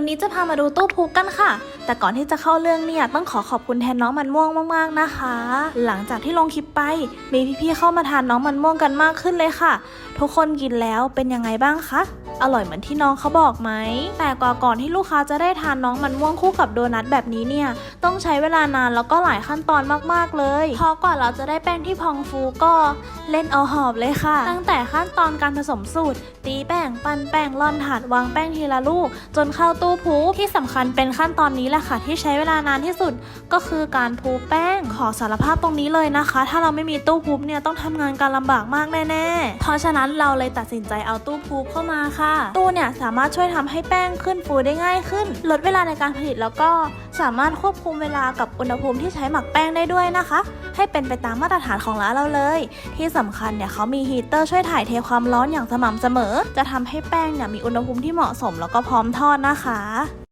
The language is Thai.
วันนี้จะพามาดูตู้พุกกันค่ะ แต่ก่อนที่จะเข้าเรื่องเนี่ยต้องขอขอบคุณแทนน้องมันม่วงมากๆนะคะ หลังจากที่ลงคลิปไป มีพี่ๆเข้ามาทานน้องมันม่วงกันมากขึ้นเลยค่ะ ทุกคนกินแล้วเป็นยังไงบ้างคะอร่อยเหมือนที่น้องเขาบอกไหม แต่กว่าก่อนที่ลูกค้าจะได้ทานน้องมันม่วงคู่กับโดนัทแบบนี้เนี่ย ต้องใช้เวลานานแล้วก็หลายขั้นตอนมากๆเลย พอกว่าเราจะได้แป้งที่พองฟูก็เล่นเอาหอบเลยค่ะ ตั้งแต่ขั้นตอนการผสมสูตร ตีแป้ง ปั้นแป้ง ร่อนถาดวางแป้งทีละลูก จนเข้าตู้พูที่สำคัญเป็นขั้นตอนนี้แหละค่ะที่ใช้เวลานานที่สุดก็คือการพูแป้ง ขอสารภาพตรงนี้เลยนะคะ ถ้าเราไม่มีตู้พูเนี่ยต้องทำงานการลำบากมากแน่ๆ เพราะฉะนั้นเราเลยตัดสินใจเอาตู้พูเข้ามาค่ะ ตู้เนี่ยสามารถช่วยทำให้แป้งขึ้นฟูได้ง่ายขึ้น ลดเวลาในการผลิตแล้วก็สามารถควบคุมเวลากับอุณหภูมิที่ใช้หมักแป้งได้ด้วยนะคะ ให้เป็นไปตามมาตรฐานของร้านเราเลย ที่สำคัญเนี่ยเขามีฮีเตอร์ช่วยถ่ายเทความร้อนอย่างสม่ำเสมอ จะทำให้แป้งเนี่ยมีอุณหภูมิที่เหมาะสมแล้วก็พร้อมทอดนะคะ